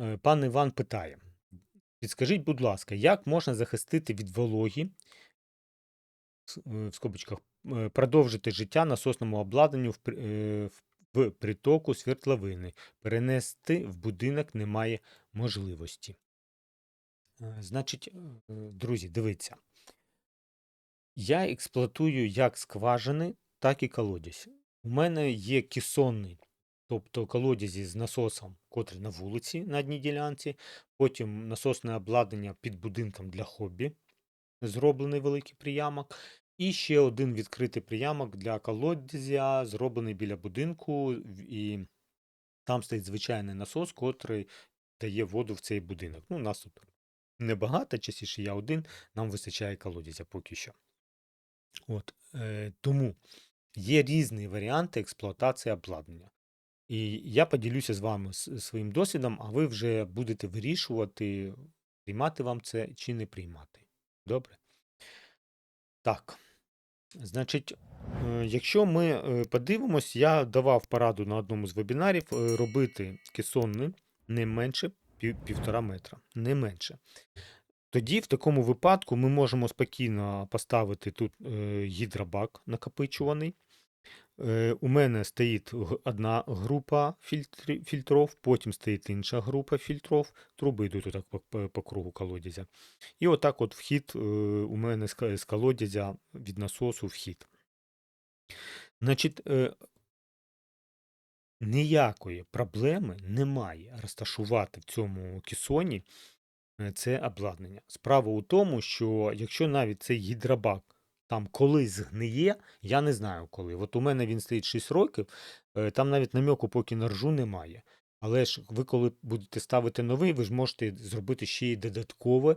Е, Пан Іван питає: підскажіть, будь ласка, як можна захистити від вологі, е, в скобочках, е, продовжити життя насосному обладнанню в, притоку свердловини? Перенести в будинок немає можливості. Значить, друзі, дивіться. Я експлуатую як скважини, так і колодязь. У мене є кесонний, тобто колодязі з насосом, котрий на вулиці на одній ділянці, потім насосне обладнання під будинком для хобі, зроблений великий приямок, і ще один відкритий приямок для колодязя, зроблений біля будинку, і там стоїть звичайний насос, котрий дає воду в цей будинок. Ну, у нас тут небагато, частіше я один, нам вистачає колодязя поки що. От, е, тому є різні варіанти експлуатації обладнання. І я поділюся з вами своїм досвідом, а ви вже будете вирішувати, приймати вам це чи не приймати. Добре? Так. Значить, якщо ми е, подивимось, я давав пораду на одному з вебінарів е, робити кесонний не менше півтора метра. Не менше. Тоді, в такому випадку, ми можемо спокійно поставити тут е, гідробак накопичуваний. Е, у мене стоїть одна група фільтров, потім стоїть інша група фільтров. Труби йдуть отак по, по, кругу колодязя. І отак от вхід е, у мене з, колодязя від насосу вхід. Значить, е, ніякої проблеми немає розташувати в цьому кесоні е, це обладнання. Справа у тому, що якщо навіть цей гідробак там колись згниє, я не знаю коли. От у мене він стоїть 6 років, е, там навіть намеку поки на ржу немає. Але ж ви, коли будете ставити новий, ви ж можете зробити ще й додаткове,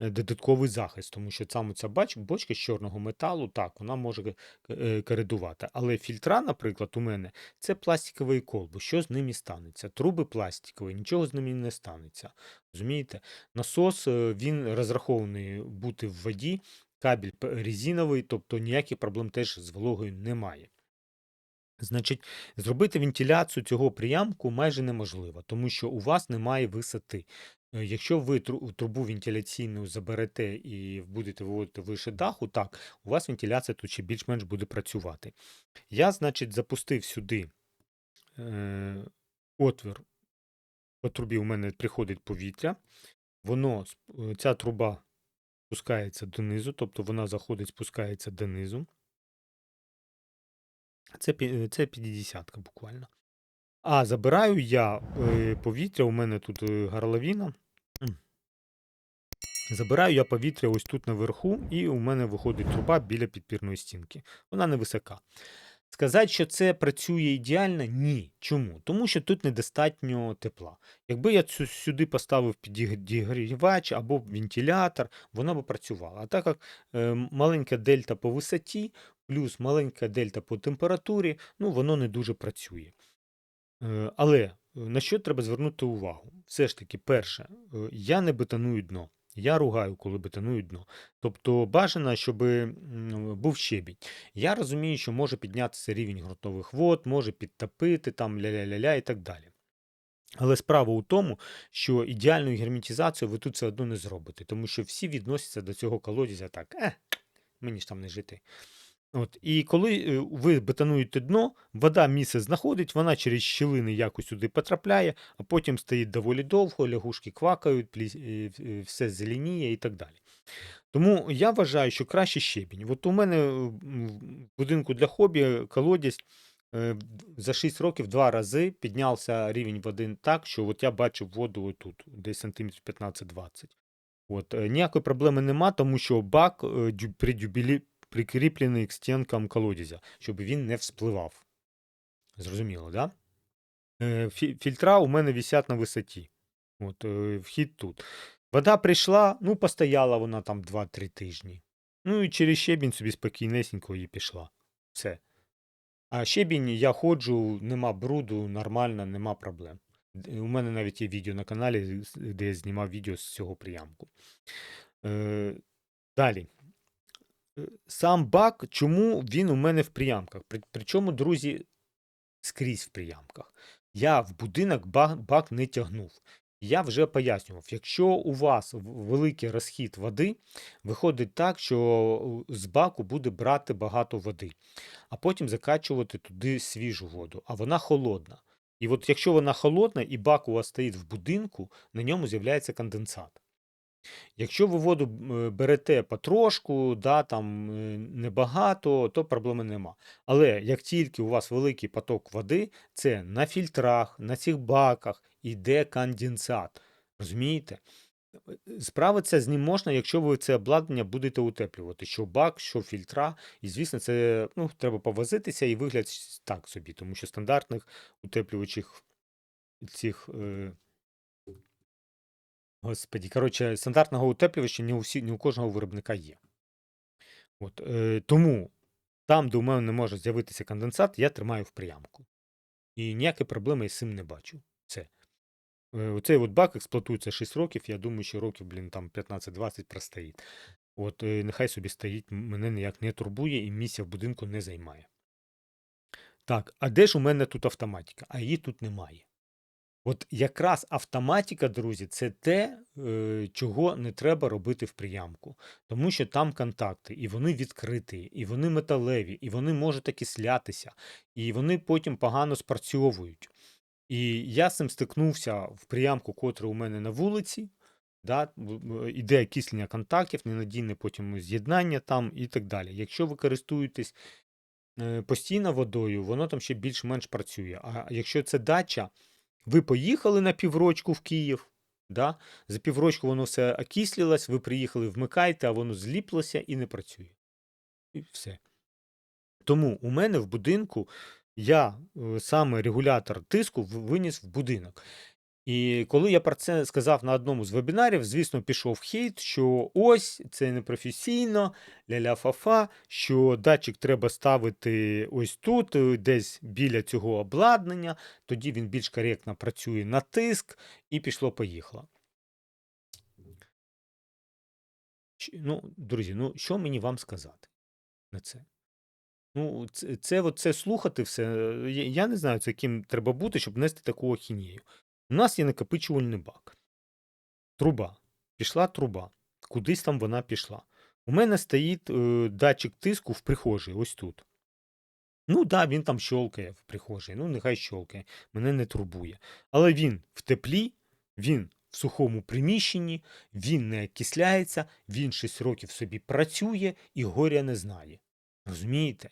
е, додатковий захист, тому що саме ця бочка з чорного металу, так, вона може е, коридувати. Але фільтра, наприклад, у мене це пластикові колби. Що з ними станеться? Труби пластикові, нічого з ними не станеться. Розумієте? Насос він розрахований бути в воді, кабель резиновий, тобто ніяких проблем теж з вологою немає. Значить, зробити вентиляцію цього приямку майже неможливо, тому що у вас немає висоти. Е, Якщо ви трубу вентиляційну заберете і будете виводити вище даху, так, у вас вентиляція тут ще більш-менш буде працювати. Я, значить, запустив сюди е, отвір. По трубі у мене приходить повітря. Воно, е, ця труба спускається донизу, тобто вона заходить, спускається донизу. Це, пі- це 50 буквально. А забираю я е, повітря, у мене тут е, горловина. Забираю я повітря ось тут наверху, і у мене виходить труба біля підпірної стінки. Вона невисока. Сказати, що це працює ідеально, ні. Чому? Тому що тут недостатньо тепла. Якби я цю сюди поставив підігрівач або вентилятор, вона б працювала. А так як е, маленька дельта по висоті, плюс маленька дельта по температурі, ну воно не дуже працює. Е, Але е, на що треба звернути увагу? Все ж таки, перше, е, я не бетоную дно. Я ругаю, коли бетоную дно. Тобто бажано, щоб був щебінь. Я розумію, що може піднятися рівень ґрунтових вод, може підтопити там ля-ля-ля-ля і так далі. Але справа у тому, що ідеальну герметизацію ви тут все одно не зробите, тому що всі відносяться до цього колодязя так, е, мені ж там не жити. От, і коли е, ви бетонуєте дно, вода місце знаходить, вона через щілини якось сюди потрапляє, а потім стоїть доволі довго, лягушки квакають, е, е, все зеленіє і так далі. Тому я вважаю, що краще щебінь. От у мене в будинку для хобі колодязь за 6 років два рази піднявся рівень води так, що от я бачив воду отут, десь сантиметрів 15-20. От, ніякої проблеми нема, тому що бак е, дю- придюбілі- прикріплений к стінкам колодязя, щоб він не вспливав. Зрозуміло, да? Е, Фільтра у мене висять на висоті. От, е, вхід тут. Вода прийшла, ну, постояла вона там 2-3 тижні. Ну і через щебінь собі спокійнесенько і пішла. Все. А щебінь я ходжу, нема бруду, нормально, нема проблем. У мене навіть є відео на каналі, де я знімав відео з цього приямку. Е, далі. Сам бак, чому він у мене в приямках? При- Причому, друзі, скрізь в приямках. Я в будинок бак, бак не тягнув. Я вже пояснював, якщо у вас великий розхід води, виходить так, що з баку буде брати багато води, а потім закачувати туди свіжу воду, а вона холодна. І от якщо вона холодна і бак у вас стоїть в будинку, на ньому з'являється конденсат. Якщо ви воду е, берете потрошку, да, там е, небагато, то проблеми нема. Але як тільки у вас великий поток води, це на фільтрах, на цих баках йде конденсат. Розумієте? Е, Справитися з ним можна, якщо ви це обладнання будете утеплювати, що бак, що фільтра. І, звісно, це ну, треба повозитися і вигляд так собі, тому що стандартних утеплювачих цих. Е, Господі, коротше, стандартного утеплювача не у, всі, не у кожного виробника є. От, е, тому там, де у мене не може з'явитися конденсат, я тримаю в приямку. І ніякої проблеми з цим не бачу. Це. Е, Оцей от бак експлуатується 6 років, я думаю, що років, блін, там 15-20 простоїть. От е, нехай собі стоїть, мене ніяк не турбує і місця в будинку не займає. Так, а де ж у мене тут автоматика? А її тут немає. От якраз автоматика, друзі, це те, е, чого не треба робити в приямку. Тому що там контакти, і вони відкриті, і вони металеві, і вони можуть окислятися, і вони потім погано спрацьовують. І я з цим стикнувся в приямку, котре у мене на вулиці. Да, іде окислення контактів, ненадійне потім з'єднання там і так далі. Якщо ви користуєтесь е, постійно водою, воно там ще більш-менш працює. А якщо це дача, ви поїхали на піврочку в Київ, да? за піврочку воно все окислилось, ви приїхали, вмикаєте, а воно зліплося і не працює. І все. Тому у мене в будинку я е, саме регулятор тиску виніс в будинок. І коли я про це сказав на одному з вебінарів, звісно, пішов хейт, що ось це непрофесійно, ля-ля-фа-фа, що датчик треба ставити ось тут, е, десь біля цього обладнання, тоді він більш коректно працює на тиск, і пішло-поїхало. Ну, друзі, ну що мені вам сказати на це? Ну, це, це, от це слухати все. е, Я, не знаю, це яким треба бути, щоб нести таку ахінею. У нас є накопичувальний бак. Труба. Пішла труба. Кудись там вона пішла. У мене стоїть е, датчик тиску в прихожій, ось тут. Ну так, да, він там щолкає в прихожій. Ну, нехай щолкає, мене не турбує. Але він в теплі, він в сухому приміщенні, він не окисляється, він 6 років собі працює і горя не знає. Розумієте?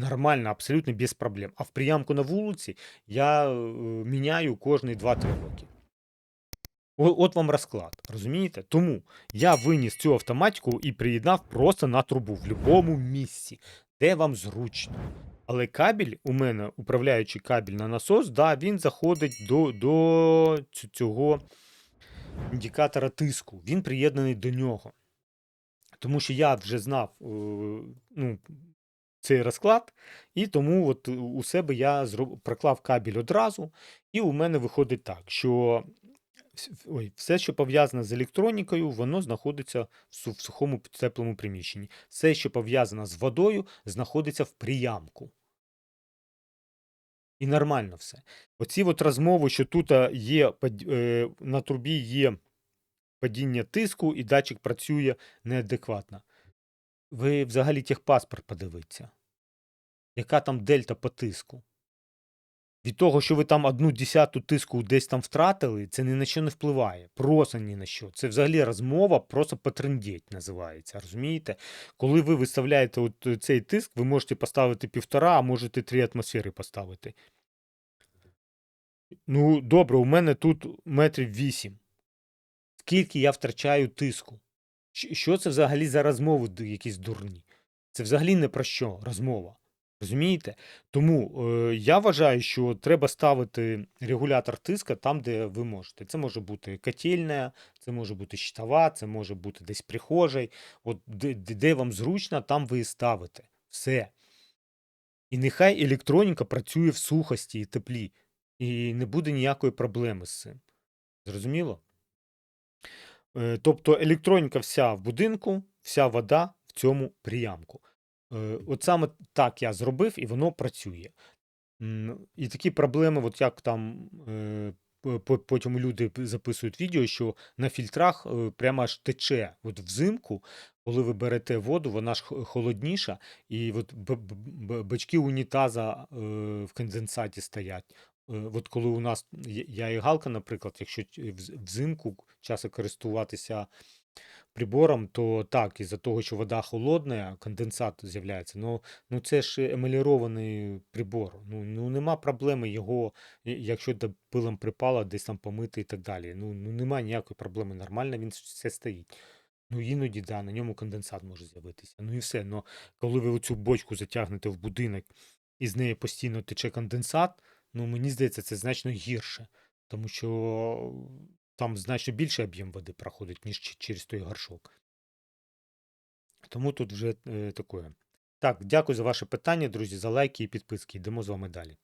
Нормально, абсолютно без проблем. А в приямку на вулиці я е, міняю кожні 2-3 роки. От вам розклад, розумієте? Тому я виніс цю автоматику і приєднав просто на трубу в будь-якому місці, де вам зручно. Але кабель у мене, управляючий кабель на насос, да, він заходить до, до цього індикатора тиску. Він приєднаний до нього. Тому що я вже знав е, ну, цей розклад, і тому от у себе я проклав кабель одразу, і у мене виходить так, що ой, все, що пов'язане з електронікою, воно знаходиться в сухому теплому приміщенні. Все, що пов'язане з водою, знаходиться в приямку. І нормально все. Оці от розмови, що тут є е, на трубі є падіння тиску, і датчик працює неадекватно. Ви взагалі техпаспорт подивіться. Яка там дельта по тиску? Від того, що ви там одну десяту тиску десь там втратили, це ні на що не впливає. Просто ні на що. Це взагалі розмова, просто потрендіть називається. Розумієте? Коли ви виставляєте от цей тиск, ви можете поставити півтора, а можете три атмосфери поставити. Ну, добре, у мене тут метрів вісім. Скільки я втрачаю тиску? Що це взагалі за розмови якісь дурні? Це взагалі не про що розмова. Розумієте? Тому е, я вважаю, що треба ставити регулятор тиска там, де ви можете. Це може бути котельня, це може бути щитова, це може бути десь прихожий. От де, де вам зручно, там ви ставите. Все. І нехай електроніка працює в сухості і теплі. І не буде ніякої проблеми з цим. Зрозуміло? Е, Тобто електроніка вся в будинку, вся вода в цьому приямку. Е, От саме так я зробив, і воно працює. І такі проблеми, от як там е, потім люди записують відео, що на фільтрах прямо аж тече. От взимку, коли ви берете воду, вона ж холодніша, і от бачки унітаза в конденсаті стоять. Е, От коли у нас я і Галка, наприклад, якщо взимку часто користуватися прибором, то так, із-за того, що вода холодна, конденсат з'являється. Ну, ну це ж емалірований прибор. Ну, ну нема проблеми його, якщо пилом припало, десь там помити і так далі. Ну, ну немає ніякої проблеми. Нормально він все стоїть. Ну, іноді, да, на ньому конденсат може з'явитися. Ну і все. Ну, коли ви оцю бочку затягнете в будинок і з неї постійно тече конденсат, ну мені здається, це значно гірше. Тому що там значно більший об'єм води проходить, ніж через той горшок. Тому тут вже е, таке. Так, дякую за ваше питання, друзі, за лайки і підписки. Йдемо з вами далі.